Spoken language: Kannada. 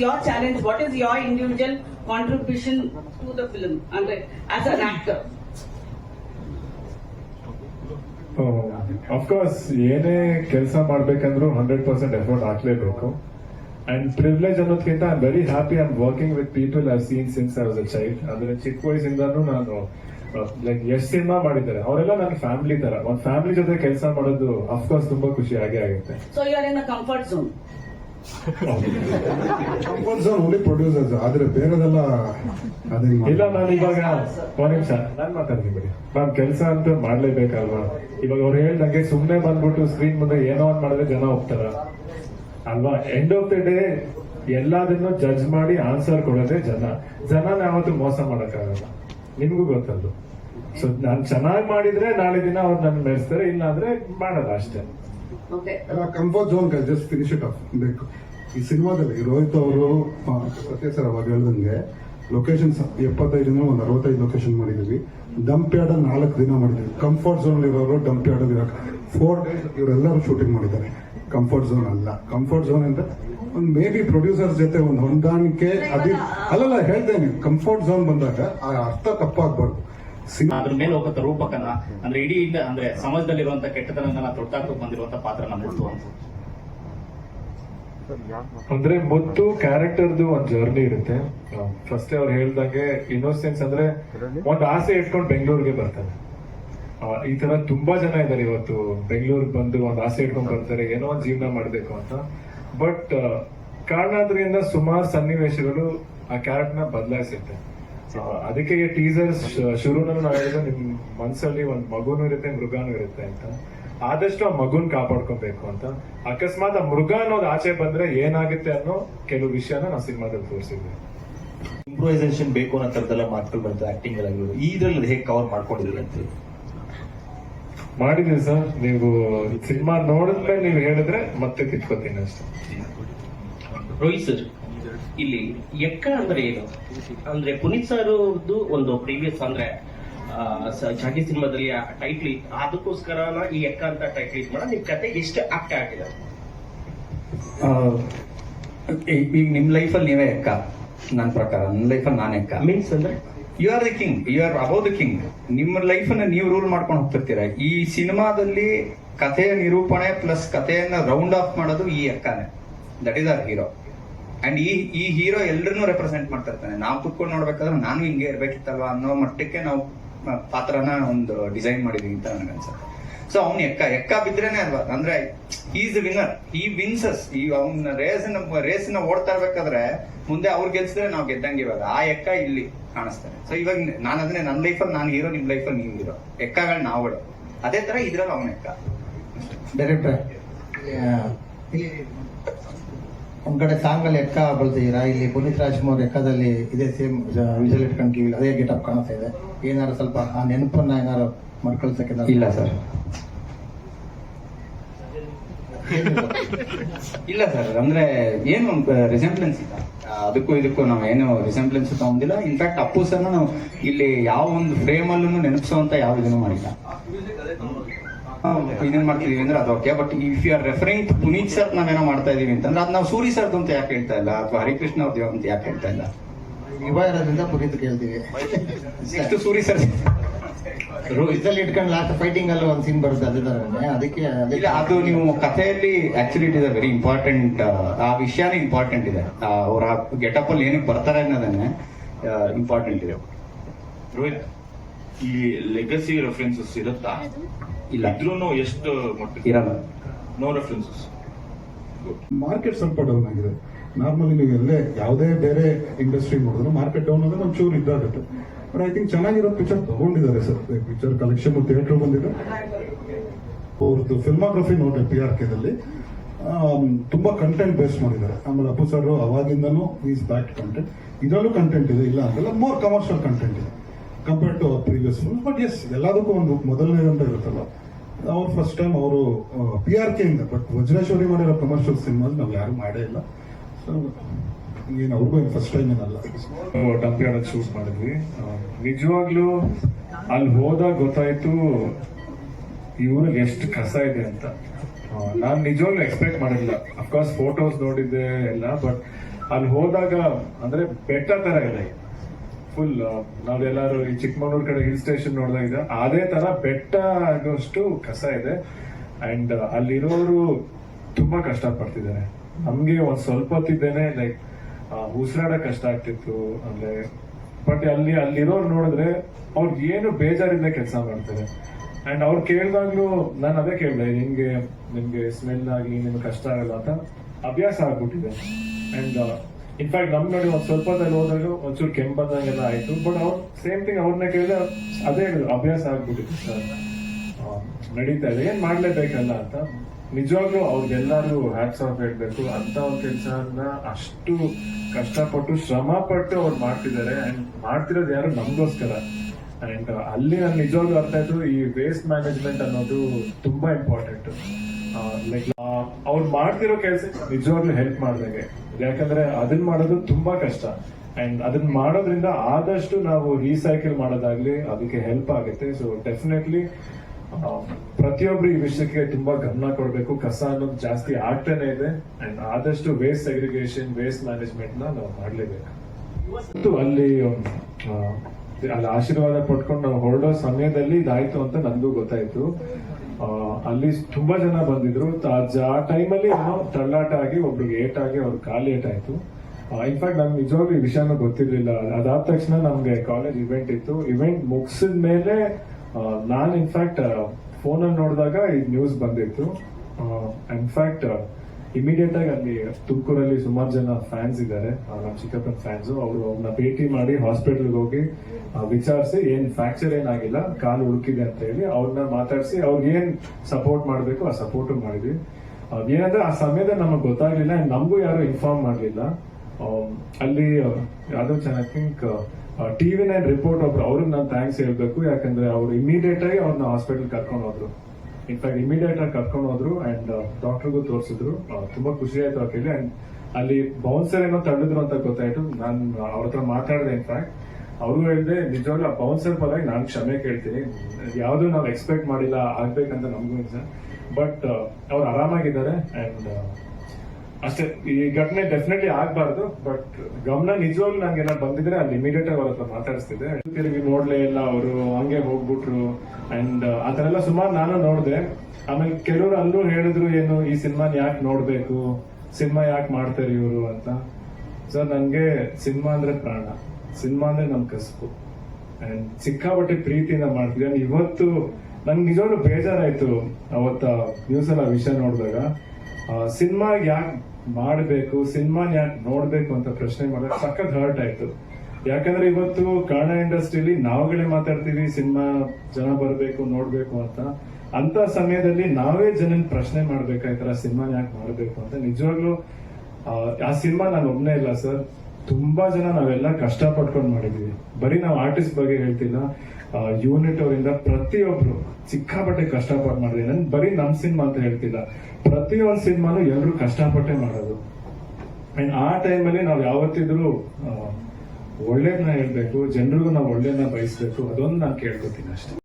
your challenge? What is your individual contribution to the film? And as an actor. Of course ಏನೇ ಕೆಲಸ ಮಾಡ್ಬೇಕಂದ್ರೂ ಹಂಡ್ರೆಡ್ ಪರ್ಸೆಂಟ್ ಎಫರ್ಟ್ ಹಾಕ್ಲೇಬೇಕು ಅಂಡ್ ಪ್ರಿವಿಲೇಜ್ ಅನ್ನೋದಕ್ಕಿಂತ I very happy I working with people I seen since I was a child ಅಂದ್ರೆ ಚಿಕ್ಕ ವಯಸ್ಸಿಂದಾನು ನಾನು ಲೈಕ್ ಎಷ್ಟು ಸಿನಿಮಾ ಮಾಡಿದ್ದಾರೆ ಅವರೆಲ್ಲ ನನ್ನ ಫ್ಯಾಮಿಲಿ ತರ ಒಂದು ಫ್ಯಾಮಿಲಿ ಜೊತೆ ಕೆಲಸ ಮಾಡೋದು ಅಫ್ಕೋರ್ಸ್ ತುಂಬಾ ಖುಷಿ ಆಗೇ ಆಗುತ್ತೆ So you are in a comfort zone. Comfort zone only producers ಆದ್ರೆ ಬೇರೆದೆಲ್ಲ ಇಲ್ಲ, ನಾನು ಇವಾಗ ಒಂದ್ ನಿಮಿಷ. ನಾನ್ ಮಾತಾಡ್ತೀನಿ ಬಿಡಿ. ನಾನ್ ಕೆಲಸ ಅಂತ ಮಾಡ್ಲೇಬೇಕಲ್ವಾ? ಇವಾಗ ಅವ್ರು ಹೇಳ್ದಂಗೆ ಸುಮ್ನೆ ಬಂದ್ಬಿಟ್ಟು ಸ್ಕ್ರೀನ್ ಮುಂದೆ ಏನೋ ಒಂದ್ ಮಾಡಿದ್ರೆ ಜನ ಹೋಗ್ತಾರ ಅಲ್ವಾ? ಎಂಡ್ ಆಫ್ ದ ಡೇ ಎಲ್ಲದನ್ನು ಜಡ್ಜ್ ಮಾಡಿ ಆನ್ಸರ್ ಕೊಡೋದೆ ಜನ. ಜನ ಯಾವತ್ತು ಮೋಸ ಮಾಡಕ್ಕಾಗಲ್ಲ. ನಿಮ್ಗೂ ಗೊತ್ತದ್ದು ಸೊ ನಾನ್ ಚೆನ್ನಾಗಿ ಮಾಡಿದ್ರೆ ನಾಳೆ ದಿನ ಅವ್ರು ನನ್ ಮೆರೆಸ್ತಾರೆ ಇಲ್ಲ ಅಂದ್ರೆ ಮಾಡಲ್ಲ ಅಷ್ಟೇ. ಎಲ್ಲ comfort zone just finish it off ಬೇಕು. ಈ ಸಿನಿಮಾದಲ್ಲಿ ರೋಹಿತ್ ಅವರು ಸತ್ಯ ಸರ್ ಅವಾಗ ಹೇಳ್ದಂಗೆ ಲೊಕೇಶನ್ ಎಪ್ಪತ್ತೈದರಿಂದ ಒಂದು ಅರವತ್ತೈದು ಲೊಕೇಶನ್ ಮಾಡಿದೀವಿ. ಡಂಪ್ ಯಾರ್ಡ್ ನಾಲ್ಕು ದಿನ ಮಾಡಿದೀವಿ. ಕಂಫರ್ಟ್ ಝೋನ್ ಇರೋರು ಡಂಪ್ ಯಾರ್ಡ್ ಇರೋ ಫೋರ್ ಡೇಸ್ ಇವರೆಲ್ಲರೂ ಶೂಟಿಂಗ್ ಮಾಡಿದ್ದಾರೆ. ಕಂಫರ್ಟ್ ಝೋನ್ ಅಲ್ಲ. ಕಂಫರ್ಟ್ ಝೋನ್ ಅಂತ ಒಂದು ಮೇ ಬಿ ಪ್ರೊಡ್ಯೂಸರ್ ಜೊತೆ ಒಂದು ಹೊಂದಾಣಿಕೆ ಅದಿ ಅಲ್ಲಲ್ಲ, ಹೇಳ್ತೇನೆ. ಕಂಫರ್ಟ್ ಝೋನ್ ಬಂದಾಗ ಆ ಅರ್ಥ ತಪ್ಪಾಗ್ಬಾರ್ದು. ಅದ್ರ ಮೇಲೆ ಹೋಗತ್ತ ರೂಪಕನ ಅಂದ್ರೆ ಇಡೀ ಅಂದ್ರೆ ಸಮಾಜದಲ್ಲಿರುವಂತ ಕೆಟ್ಟತನ ತೊಡ್ತಾಕು ಬಂದಿರುವಂತ ಪಾತ್ರ ನಮ್ಮದು ಅಂತ. ಅಂದ್ರೆ ಮುತ್ತು ಕ್ಯಾರೆಕ್ಟರ್ದು ಒಂದ್ ಜರ್ನಿ ಇರುತ್ತೆ. ಫಸ್ಟ್ ಅವ್ರು ಹೇಳ್ದಂಗೆ ಇನ್ನೋಸೆನ್ಸ್ ಅಂದ್ರೆ ಒಂದ್ ಆಸೆ ಇಟ್ಕೊಂಡು ಬೆಂಗಳೂರಿಗೆ ಬರ್ತಾರೆ. ಈ ತರ ತುಂಬಾ ಜನ ಇದ್ದಾರೆ ಇವತ್ತು. ಬೆಂಗಳೂರಿಗೆ ಬಂದು ಒಂದ್ ಆಸೆ ಇಟ್ಕೊಂಡ್ ಬರ್ತಾರೆ ಏನೋ ಒಂದ್ ಜೀವನ ಮಾಡ್ಬೇಕು ಅಂತ. ಬಟ್ ಕಾರಣಾದ್ರಿಂದ ಸುಮಾರು ಸನ್ನಿವೇಶಗಳು ಆ ಕ್ಯಾರೆಕ್ಟರ್ನ ಬದಲಾಯಿಸುತ್ತೆ ಅದಕ್ಕೆ ಟೀಸರ್ ಶುರು ನಾವು ಹೇಳಿದ್ರೆ ನಿಮ್ ಮನ್ಸಲ್ಲಿ ಒಂದ್ ಮಗುನು ಇರುತ್ತೆ ಮೃಗಾನು ಇರುತ್ತೆ ಅಂತ. ಆದಷ್ಟು ಆ ಮಗುನ್ ಕಾಪಾಡ್ಕೊಬೇಕು ಅಂತ. ಅಕಸ್ಮಾತ್ ಆ ಮೃಗ ಅನ್ನೋದು ಆಚೆ ಬಂದ್ರೆ ಏನಾಗುತ್ತೆ ಅನ್ನೋ ಕೆಲವು ವಿಷಯನ ನಾವು ಸಿನಿಮಾದಲ್ಲಿ ತೋರಿಸಿದ್ವಿ ಇಂಪ್ರೂವೈಸೇಷನ್ ಬೇಕು ಅನ್ನೋ ತರದೆಲ್ಲ ಮಾತುಗಳು ಬಂತು ಆಕ್ಟಿಂಗ್ ಆಗಿರೋದು ಇದ್ರಲ್ಲಿ ಹೇಗೆ ಕವರ್ ಮಾಡ್ಕೊಂಡಿದ್ರಿ ಅಂತ ಮಾಡಿದೀವಿ ಸರ್. ನೀವು ಸಿನಿಮಾ ನೋಡಿದ್ಮೇಲೆ ನೀವು ಹೇಳಿದ್ರೆ ಮತ್ತೆ ಕಿತ್ಕೋತೀನಿ ಅಷ್ಟೇ. ರೋಹಿತ್ ಸರ್ ಇಲ್ಲಿ ಎಕ್ಕ ಅಂದ್ರೆ ಏನು? ಅಂದ್ರೆ ಪುನೀತ್ ಸರ್ ಒಂದು ಪ್ರೀವಿಯಸ್ ಅಂದ್ರೆ ಜಾಗಿ ಸಿನಿಮಾದಲ್ಲಿ ಟೈಟ್ಲ್ ಅದಕ್ಕೋಸ್ಕರ ಈ ಎಕ್ಕ ಅಂತ ಟೈಟ್ಲ್ ಮಾಡ ನಿಮ್ ಕತೆ ಎಷ್ಟು ಆಕ್ಟ್ ಆಗಿದೆ? ಈಗ ನಿಮ್ ಲೈಫಲ್ಲಿ ನೀವೇ ಎಕ್ಕ ನನ್ನ ಪ್ರಕಾರ ನನ್ನ ಲೈಫಲ್ಲಿ ನಾನು ಎಕ್ಕ ಮೀನ್ಸ್ ಅಂದ್ರೆ? You are the king you are above the king ನಿಮ್ಮ ಲೈಫನ್ನ ನೀವು ರೂಲ್ ಮಾಡ್ಕೊಂಡು ಹೋಗ್ತಿರ್ತೀರ. ಈ ಸಿನಿಮಾದಲ್ಲಿ ಕಥೆಯ ನಿರೂಪಣೆ ಪ್ಲಸ್ ಕಥೆಯನ್ನ ರೌಂಡ್ ಆಫ್ ಮಾಡೋದು ಈ ಅಕ್ಕನೇ that is our hero and ಈ ಈ ಹೀರೋ ಎಲ್ರನ್ನೂ ರೆಪ್ರೆಸೆಂಟ್ ಮಾಡ್ತಿರ್ತಾನೆ. ನಾವು ಕುತ್ಕೊಂಡು ನೋಡ್ಬೇಕಾದ್ರೆ ನಾನು ಹಿಂಗೆ ಇರ್ಬೇಕಿತ್ತಲ್ವಾ ಅನ್ನೋ ಮಟ್ಟಕ್ಕೆ ನಾವು ಪಾತ್ರನ ಒಂದು ಡಿಸೈನ್ ಮಾಡಿದೀವಿ ಅಂತ ನನಗನ್ಸುತ್ತೆ ಸೊ ಅವ್ನು ಎಕ್ಕ ಎಕ್ಕ ಬಿದ್ರೇನೆ ಅಲ್ವಾ? ಅಂದ್ರೆ ಈಸ್ ವಿನ್ನರ್ ಈ ವಿನ್ಸಸ್ ಈ ಅವ್ನ ರೇಸ್ ರೇಸ್ನ ಓಡ್ತಾ ಇರ್ಬೇಕಾದ್ರೆ ಮುಂದೆ ಅವ್ರು ಗೆಲ್ಸಿದ್ರೆ ನಾವು ಗೆದ್ದಂಗೆ ಇವಾಗ. ಆ ಎಕ್ಕ ಇಲ್ಲಿ ಕಾಣಿಸ್ತಾರೆ ಸೊ ಇವಾಗ ನಾನು ಅದನ್ನೇ ನನ್ನ ಲೈಫಲ್ಲಿ ನಾನು ಹೀರೋ ನಿಮ್ ಲೈಫಲ್ಲಿ ನೀವು ಹೀರೋ ಎಕ್ಕಗಳು ನಾವುಗಳು ಅದೇ ತರ ಇದ್ರಲ್ಲಿ ಅವನ ಎಕ್ಕ. ಡೈರೆಕ್ಟರ್ ಒಂದ್ ಕಡೆ ಸಾಂಗಲ್ಲಿ ಎಕ್ಕ ಬಳಸಿದೀರಾ ಇಲ್ಲಿ ಪುನೀತ್ ರಾಜ್ಕುಮಾರ್ ಎಕ್ಕದಲ್ಲಿ ಇದೇ ಸೇಮ್ ವಿಜುವಲ್ ಇಟ್ಕೊಂಡು ಅದೇ ಗೆಟಪ್ ಕಾಣಿಸ್ತಾ ಇದೆ. ಏನಾರು ಸ್ವಲ್ಪ ಆ ನೆನಪನ್ನ ಏನಾರು ಮರ್ಕಳ್ಸಕ್ಕೆ ಏನಾರು- ಇಲ್ಲ, ಸರ್. ಇಲ್ಲ, ಸರ್. ಅಂದ್ರೆ ಏನು ರಿಸೆಂಬ್ಲೆನ್ಸ್ ಇಲ್ಲ. ಅದಕ್ಕೂ ಇದಕ್ಕೂ ನಾವು ಏನು ರಿಸೆಂಬ್ಲೆನ್ಸ್ ತಗೊಂಡಿಲ್ಲ. ಇನ್ಫ್ಯಾಕ್ಟ್ ಅಪ್ಪು ಸರ್ನ ನಾವು ಇಲ್ಲಿ ಯಾವ ಒಂದು ಫ್ರೇಮ್ ಅಲ್ಲೂ ನೆನಪಿಸುವಂತ ಯಾವ ಇದನ್ನು ಮಾಡಿಲ್ಲ. ಇನ್ನೇನ್ ಮಾಡ್ತಿದೀವಿ ಅಂದ್ರೆ ಅದು okay but if you are referring Puneeth sir ನಾವೇನೋ ಮಾಡ್ತಾ ಇದೀವಿ ಅಂತಂದ್ರೆ ಅದು ನಾವು ಸೂರಿ ಸರ್ದು ಅಂತ ಯಾಕೆ ಹೇಳ್ತಾ ಇಲ್ಲ? ಅಥವಾ ಹರಿಕೃಷ್ಣ ಅವ್ರದ್ದು ಅಂತ ಯಾಕೆ ಹೇಳ್ತಾ ಇಲ್ಲ? ಇರೋದ್ರಿಂದ ಪುನೀತ್ ಕೇಳ್ತೀವಿ. ನೆಕ್ಸ್ಟ್ ಸೂರಿ ಸರ್ ಇದ್ರಲ್ಲಿ ಇಟ್ಕೊಂಡು ಲಾಸ್ಟ್ ಫೈಟಿಂಗ್ ಅಲ್ಲಿ ಒಂದು ಸೀನ್ ಬರುತ್ತೆ ಅದೇ ತರನೇ. ಅದಕ್ಕೆ ಅದೇ ಇಲ್ಲ ಅದು ನೀವು ಕಥೆಯಲ್ಲಿ actually it is a very important ಆ ವಿಷಯನೇ ಇಂಪಾರ್ಟೆಂಟ್ ಇದೆ. ಅವ್ರ ಗೆಟಪ್ ಅಲ್ಲಿ ಏನಕ್ಕೆ ಬರ್ತಾರೆ ಅನ್ನೋದನ್ನೇ ಇಂಪಾರ್ಟೆಂಟ್ ಇದೆ. ರೋಹಿತ್ ಈ ಲೆಗಸಿ ರೆಫರೆನ್ಸಸ್ ಇರುತ್ತಾ? ಇಲ್ಲ. ಇದ್ರೂ ಎಷ್ಟು ಮಟ್ಟಿಗೆ? ಇರಲ್ಲ. ನೋ ರೆಫರೆನ್ಸಸ್ ಮಾರ್ಕೆಟ್ ಸ್ವಲ್ಪ ಡೌನ್ ಆಗಿದೆ. ನಾರ್ಮಲಿ ನೀವು ಎಲ್ಲೇ ಯಾವುದೇ ಬೇರೆ ಇಂಡಸ್ಟ್ರಿ ನೋಡಿದ್ರು ಮಾರ್ಕೆಟ್ ಡೌನ್ ಆದ್ರೆ ಒಂಚೂರು ಇದ್ದಾಗುತ್ತೆ ಬಟ್ ಐ ಥಿಂಕ್ ಚೆನ್ನಾಗಿರೋ ಪಿಕ್ಚರ್ ತಗೊಂಡಿದ್ದಾರೆ ಸರ್. ಪಿಕ್ಚರ್ ಕಲೆಕ್ಷನ್ ಥಿಯೇಟರ್ ಬಂದಿದೆ. ಅವ್ರದ್ದು ಫಿಲ್ಮೋಗ್ರಫಿ ನೋಡ್ರಿ ಪಿ ಆರ್ ಕೆದಲ್ಲಿ ತುಂಬಾ ಕಂಟೆಂಟ್ ಬೇಸ್ ಮಾಡಿದ್ದಾರೆ. ಆಮೇಲೆ ಅಪ್ಪು ಸರ್ ಅವಾಗಿಂದನೂ ಈಸ್ ಬ್ಯಾಕ್ ಕಂಟೆಂಟ್ ಇದರಲ್ಲೂ ಕಂಟೆಂಟ್ ಇದೆ. ಇಲ್ಲ ಅಂತಲ್ಲ more commercial content compared to previous film but yes ಎಲ್ಲದಕ್ಕೂ ಒಂದು ಮೊದಲನೇ ಅಂತ ಇರುತ್ತಲ್ಲ ಅವ್ರು ಫಸ್ಟ್ ಟೈಮ್ ಅವರು ಪಿ ಆರ್ ಕೆ ಇಂದ ಬಟ್ ವಜ್ರೇಶ್ವರಿ ಮಾಡಿರೋ ಕಮರ್ಷಿಯಲ್ ಸಿನಿಮಾ ನಾವು ಯಾರು ಮಾಡೇ ಇಲ್ಲ. ಸೊ ಏನು ಅವ್ರಿಗೂ ಫಸ್ಟ್ ಟೈಮ್ ಏನಲ್ಲ. ಡಂಪ್ ಯಾರ್ಡ್ ಶೂಟ್ ಮಾಡಿದ್ವಿ. ನಿಜವಾಗ್ಲೂ ಅಲ್ಲಿ ಹೋದಾಗ ಗೊತ್ತಾಯ್ತು ಊರಲ್ಲಿ ಎಷ್ಟು ಕಸ ಇದೆ ಅಂತ. ನಾನು ನಿಜವಾಗ್ಲೂ ಎಕ್ಸ್ಪೆಕ್ಟ್ ಮಾಡಿಲ್ಲ. ಅಫ್ಕೋರ್ಸ್ ಫೋಟೋಸ್ ನೋಡಿದ್ದೆ ಎಲ್ಲ ಬಟ್ ಅಲ್ಲಿ ಹೋದಾಗ, ಅಂದ್ರೆ ಬೆಟ್ಟ ತರ ಇದೆ. ಫುಲ್ ನಾವೆಲ್ಲರೂ ಈ ಚಿಕ್ಕಮಗಳೂರು ಕಡೆ ಹಿಲ್ ಸ್ಟೇಷನ್ ನೋಡಿದಾಗ ಇದೆ. ಅದೇ ತರ ಬೆಟ್ಟ ಆಗೋಷ್ಟು ಕಸ ಇದೆ. ಅಂಡ್ ಅಲ್ಲಿರೋರು ತುಂಬಾ ಕಷ್ಟ ಪಡ್ತಿದ್ದಾರೆ ನಮ್ಗೆ ಒಂದ್ ಸ್ವಲ್ಪ ಹೊತ್ತಿದ್ದೇನೆ ಲೈಕ್ ಉಸಿರಾಡಕ್ ಕಷ್ಟ ಆಗ್ತಿತ್ತು. ಅಂದ್ರೆ ಬಟ್ ಅಲ್ಲಿ, ಅಲ್ಲಿರೋರು ನೋಡಿದ್ರೆ ಅವ್ರು ಏನು ಬೇಜಾರಿಂದ ಕೆಲಸ ಮಾಡ್ತಾರೆ. ಅಂಡ್ ಅವ್ರು ಕೇಳ್ದಾಗ್ಲೂ ನಾನು ಅದೇ ಕೇಳಿದೆ, ನಿಮ್ಗೆ ನಿಮ್ಗೆ ಸ್ಮೆಲ್ ಆಗಿ, ನಿಮ್ಗೆ ಕಷ್ಟ ಆಗಲ್ಲ ಅಂತ ಅಭ್ಯಾಸ ಆಗ್ಬಿಟ್ಟಿದೆ. ಅಂಡ್ ಇನ್ಫ್ಯಾಕ್ಟ್ ನಮ್ ನೋಡಿ ಒಂದ್ ಸ್ವಲ್ಪ ಹೊತ್ತಲ್ಲಿ ಹೋದಾಗ ಒಂಚೂರು ಕೆಂಪ್ ಬಂದಂಗೆಲ್ಲ ಆಯ್ತು. ಬಟ್ ಅವ್ರು ಸೇಮ್ ಥಿಂಗ್ ಅವ್ರನ್ನ ಕೇಳಿದ್ರೆ ಅದೇ ಅಭ್ಯಾಸ ಆಗ್ಬಿಟ್ಟಿತ್ತು ಸರ್ ನಡೀತಾ ಇದೆ. ಏನ್ ಮಾಡ್ಲೇಬೇಕಲ್ಲ ಅಂತ. ನಿಜವಾಗ್ಲೂ ಅವ್ರಿಗೆಲ್ಲರೂ ಹ್ಯಾಟ್ಸ್ ಆಫ್ ಹೇಳ್ಬೇಕು. ಅಂತ ಒಂದ್ ಕೆಲ್ಸನ ಅಷ್ಟು ಕಷ್ಟಪಟ್ಟು ಶ್ರಮ ಪಟ್ಟು ಅವ್ರು ಮಾಡ್ತಿದ್ದಾರೆ. ಅಂಡ್ ಮಾಡ್ತಿರೋದು ಯಾರು ನಮ್ಗೋಸ್ಕರ. ಅಂಡ್ ಅಲ್ಲಿ ನಾನು ನಿಜವಾಗ್ಲೂ ಅರ್ಥ ಆಯ್ತು, ಈ ವೇಸ್ಟ್ ಮ್ಯಾನೇಜ್ಮೆಂಟ್ ಅನ್ನೋದು ತುಂಬಾ ಇಂಪಾರ್ಟೆಂಟ್ ಅವ್ರು ಮಾಡ್ತಿರೋ ಕೆಲಸ ನಿಜವಾಗ್ಲೂ ಹೆಲ್ಪ್ ಮಾಡ್ದಂಗೆ. ಯಾಕಂದ್ರೆ ಅದನ್ನ ಮಾಡೋದು ತುಂಬಾ ಕಷ್ಟ. ಅಂಡ್ ಅದನ್ನ ಮಾಡೋದ್ರಿಂದ ಆದಷ್ಟು ನಾವು ರೀಸೈಕಲ್ ಮಾಡೋದಾಗ್ಲಿ ಅದಕ್ಕೆ ಹೆಲ್ಪ್ ಆಗುತ್ತೆ. ಸೊ ಡೆಫಿನೆಟ್ಲಿ ಪ್ರತಿಯೊಬ್ರು ಈ ವಿಷಯಕ್ಕೆ ತುಂಬಾ ಗಮನ ಕೊಡಬೇಕು. ಕಸ ಅನ್ನೋದು ಜಾಸ್ತಿ ಆಗ್ತಾನೆ ಇದೆ. ಅಂಡ್ ಆದಷ್ಟು ವೇಸ್ಟ್ ಸೆಗ್ರಿಗೇಷನ್ ವೇಸ್ಟ್ ಮ್ಯಾನೇಜ್ಮೆಂಟ್ನ ನಾವು ಮಾಡ್ಲೇಬೇಕು. ಇವತ್ತು ಅಲ್ಲಿ ಅಲ್ಲಿ ಆಶೀರ್ವಾದ ಪಡ್ಕೊಂಡು ನಾವು ಹೊರಡೋ ಸಮಯದಲ್ಲಿ ಇದಾಯ್ತು ಅಂತ ನನಗೂ ಗೊತ್ತಾಯ್ತು. ಅಲ್ಲಿ ತುಂಬಾ ಜನ ಬಂದಿದ್ರು. ಆ ಟೈಮಲ್ಲಿ ಏನೋ ತಳ್ಳಾಟ ಆಗಿ, ಒಬ್ರಿಗೆ ಏಟ್ ಆಗಿ ಅವ್ರ ಕಾಲು ಏಟ್ ಆಯ್ತು ಇನ್ಫ್ಯಾಕ್ಟ್ ನಮ್ಗೆ ನಿಜವಾಗ್ಲೂ ಈ ವಿಷಯನೂ ಗೊತ್ತಿರ್ಲಿಲ್ಲ. ಅದಾದ ತಕ್ಷಣ ನಮ್ಗೆ ಕಾಲೇಜ್ ಇವೆಂಟ್ ಇತ್ತು. ಇವೆಂಟ್ ಮುಗಿಸಿದ ಮೇಲೆ ನಾನು ಇನ್ಫ್ಯಾಕ್ಟ್ ಫೋನ್ ಅಲ್ಲಿ ನೋಡಿದಾಗ ಈ ನ್ಯೂಸ್ ಬಂದಿತ್ತು. ಇನ್ಫ್ಯಾಕ್ಟ್ ಇಮಿಡಿಯೇಟ್ ಆಗಿ ಅಲ್ಲಿ ತುಮಕೂರಲ್ಲಿ ಸುಮಾರು ಜನ ಫ್ಯಾನ್ಸ್ ಇದ್ದಾರೆ. ನಮ್ಮ ಚಿಕ್ಕಪ್ಪನ ಫ್ಯಾನ್ಸ್ ಅವರು ಅವ್ರನ್ನ ಭೇಟಿ ಮಾಡಿ ಹಾಸ್ಪಿಟಲ್ಗೆ ಹೋಗಿ ವಿಚಾರಿಸಿ ಏನ್ ಫ್ರಾಕ್ಚರ್ ಏನಾಗಿಲ್ಲ ಕಾಲು ಉಳುಕಿದೆ ಅಂತ ಹೇಳಿ ಅವ್ರನ್ನ ಮಾತಾಡಿಸಿ ಅವ್ರಿಗೆ ಏನ್ ಸಪೋರ್ಟ್ ಮಾಡಬೇಕು, ಆ ಸಪೋರ್ಟ್ ಮಾಡಿದ್ವಿ. ಏನಂದ್ರೆ ಆ ಸಮಯದಲ್ಲಿ ನಮಗೆ ಗೊತ್ತಾಗ್ಲಿಲ್ಲ, ನಮಗೂ ಯಾರು ಇನ್ಫಾರ್ಮ್ ಮಾಡಲಿಲ್ಲ. ಅಲ್ಲಿ ಯಾವ್ದೋ I think TV nine report ಒಬ್ರು, ಅವ್ರಿಗೆ ನಾನು ಥ್ಯಾಂಕ್ಸ್ ಹೇಳ್ಬೇಕು. ಯಾಕಂದ್ರೆ ಅವ್ರು ಇಮಿಡಿಯೇಟ್ ಆಗಿ ಅವ್ರನ್ನ ಹಾಸ್ಪಿಟಲ್ ಕರ್ಕೊಂಡು ಹೋದ್ರು. ಇನ್ಫ್ಯಾಕ್ಟ್ ಇಮಿಡಿಯೇಟ್ ಆಗಿ ಕರ್ಕೊಂಡು ಹೋದ್ರು ಅಂಡ್ ಡಾಕ್ಟರ್ಗೂ ತೋರಿಸಿದ್ರು. ತುಂಬಾ ಖುಷಿ ಆಯ್ತು ಅವ್ರ ಕೇಳಿ ಅಂಡ್ ಅಲ್ಲಿ ಬೌನ್ಸರ್ ಏನೋ ತಳ್ಳಿದ್ರು ಅಂತ ಗೊತ್ತಾಯ್ತು. ನಾನು ಅವ್ರ ಹತ್ರ ಮಾತಾಡಿದೆ ಇನ್ಫ್ಯಾಕ್ಟ್ ಅವರು ಹೇಳಿದೆ, ನಿಜವಾಗ್ಲೂ ಆ ಬೌನ್ಸರ್ ಪರವಾಗಿ ನಾನು ಕ್ಷಮೆ ಕೇಳ್ತೀನಿ. ಯಾವ್ದು ನಾವು ಎಕ್ಸ್ಪೆಕ್ಟ್ ಮಾಡಿಲ್ಲ, ಆಗ್ಬೇಕಂತ ನಮಗೂ ನಿಜ ಬಟ್ ಅವ್ರು ಆರಾಮಾಗಿದ್ದಾರೆ. ಅಂಡ್ ಅಷ್ಟೇ, ಈ ಘಟನೆ ಡೆಫಿನೆಟ್ಲಿ ಆಗ್ಬಾರ್ದು ಬಟ್ ಗಮನ ನಿಜವಾಗ್ಲೂ ನಂಗೆ ಏನಾದ್ರು ಬಂದಿದ್ರೆ ಅಲ್ಲಿ ಇಮಿಡಿಯೇಟ್ ಆಗಿ ಅವ್ರ ಹತ್ರ ಮಾತಾಡಿಸ್ತಿದ್ದೆ. ತಿರುಗಿ ನೋಡ್ಲೇ ಇಲ್ಲ ಅವರು, ಹಂಗೆ ಹೋಗ್ಬಿಟ್ರು ಅಂಡ್ ಎಲ್ಲ ಸುಮಾರು ನಾನು ನೋಡಿದೆ. ಆಮೇಲೆ ಕೆಲವರು ಅಲ್ಲೂ ಹೇಳಿದ್ರು ಏನು, ಈ ಸಿನಿಮಾನ ಯಾಕೆ ನೋಡ್ಬೇಕು, ಸಿನಿಮಾ ಯಾಕೆ ಮಾಡ್ತಾರೆ ಇವರು ಅಂತ. ಸೊ ನನಗೆ ಸಿನಿಮಾ ಅಂದ್ರೆ ಪ್ರಾಣ. ಸಿನಿಮಾ ಅಂದ್ರೆ ನಮ್ ಕಸಬು. ಅಂಡ್ ಸಿಕ್ಕಾಪಟ್ಟೆ ಪ್ರೀತಿಯಿಂದ ಮಾಡ್ತಿದ್ವಿ ಅಂಡ್ ಇವತ್ತು ನಂಗೆ ನಿಜವಾಗ್ಲೂ ಬೇಜಾರಾಯ್ತು ಅವತ್ತ ನ್ಯೂಸ್ ಅಲ್ಲಿ ಆ ವಿಷಯ ನೋಡಿದಾಗ. ಸಿನಿಮಾ ಯಾಕೆ ಮಾಡಬೇಕು ಸಿನಿಮಾ ಯಾಕೆ ನೋಡ್ಬೇಕು ಅಂತ ಪ್ರಶ್ನೆ ಮಾಡಿದಾಗ ಸಖತ್ ಹರ್ಟ್ ಆಯ್ತು. ಯಾಕಂದ್ರೆ ಇವತ್ತು ಕನ್ನಡ ಇಂಡಸ್ಟ್ರಿಲಿ ನಾವುಗಳೇ ಮಾತಾಡ್ತೀವಿ ಸಿನಿಮಾ ಜನ ಬರಬೇಕು ನೋಡ್ಬೇಕು ಅಂತ. ಅಂತ ಸಮಯದಲ್ಲಿ ನಾವೇ ಜನ ಪ್ರಶ್ನೆ ಮಾಡ್ಬೇಕಾಯ್ತರ ಸಿನಿಮಾ ಯಾಕೆ ಮಾಡಬೇಕು ಅಂತ. ನಿಜವಾಗ್ಲೂ ಆ, ಸಿನಿಮಾ ನಾನು ಒಬ್ನೇ ಇಲ್ಲ ಸರ್. ತುಂಬಾ ಜನ ನಾವೆಲ್ಲ ಕಷ್ಟ ಪಟ್ಕೊಂಡು ಮಾಡಿದೀವಿ. ಬರೀ ನಾವು ಆರ್ಟಿಸ್ಟ್ ಬಗ್ಗೆ ಹೇಳ್ತಿಲ್ಲ. ಯೂನಿಟ್ ಅವರಿಂದ ಪ್ರತಿಯೊಬ್ರು ಸಿಕ್ಕಾಪಟ್ಟೆ ಕಷ್ಟಪಟ್ಟು ಮಾಡಿದ್ರೆ ನನ್ ಬರೀ ನಮ್ ಸಿನಿಮಾ ಅಂತ ಹೇಳ್ತಿಲ್ಲ. ಪ್ರತಿಯೊಂದು ಸಿನಿಮಾನು ಎಲ್ಲರೂ ಕಷ್ಟಪಟ್ಟೆ ಮಾಡೋದು. ಅಂಡ್ ಆ ಟೈಮಲ್ಲಿ ನಾವು ಯಾವತ್ತಿದ್ರು ಒಳ್ಳೇದನ್ನ ಹೇಳ್ಬೇಕು, ಜನರಿಗೂ ನಾವು ಒಳ್ಳೇದನ್ನ ಬಯಸ್ಬೇಕು, ಅದೊಂದು ನಾನು ಕೇಳ್ಕೊತೀನಿ ಅಷ್ಟೇ.